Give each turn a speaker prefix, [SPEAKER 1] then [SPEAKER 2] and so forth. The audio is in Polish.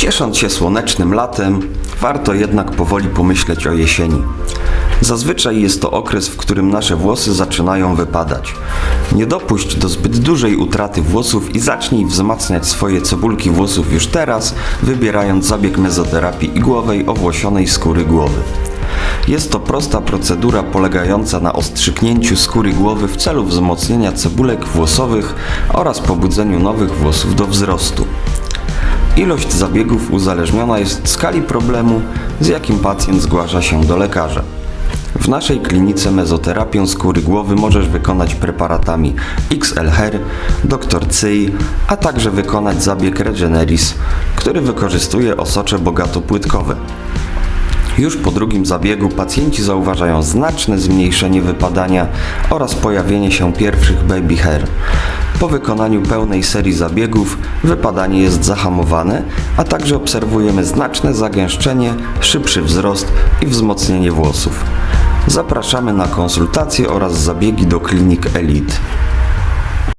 [SPEAKER 1] Ciesząc się słonecznym latem, warto jednak powoli pomyśleć o jesieni. Zazwyczaj jest to okres, w którym nasze włosy zaczynają wypadać. Nie dopuść do zbyt dużej utraty włosów i zacznij wzmacniać swoje cebulki włosów już teraz, wybierając zabieg mezoterapii igłowej owłosionej skóry głowy. Jest to prosta procedura polegająca na ostrzyknięciu skóry głowy w celu wzmocnienia cebulek włosowych oraz pobudzeniu nowych włosów do wzrostu. Ilość zabiegów uzależniona jest od skali problemu, z jakim pacjent zgłasza się do lekarza. W naszej klinice mezoterapię skóry głowy możesz wykonać preparatami XL Hair, Dr. Cyj, a także wykonać zabieg Regeneris, który wykorzystuje osocze bogato-płytkowe. Już po drugim zabiegu pacjenci zauważają znaczne zmniejszenie wypadania oraz pojawienie się pierwszych baby hair. Po wykonaniu pełnej serii zabiegów wypadanie jest zahamowane, a także obserwujemy znaczne zagęszczenie, szybszy wzrost i wzmocnienie włosów. Zapraszamy na konsultacje oraz zabiegi do klinik Elite.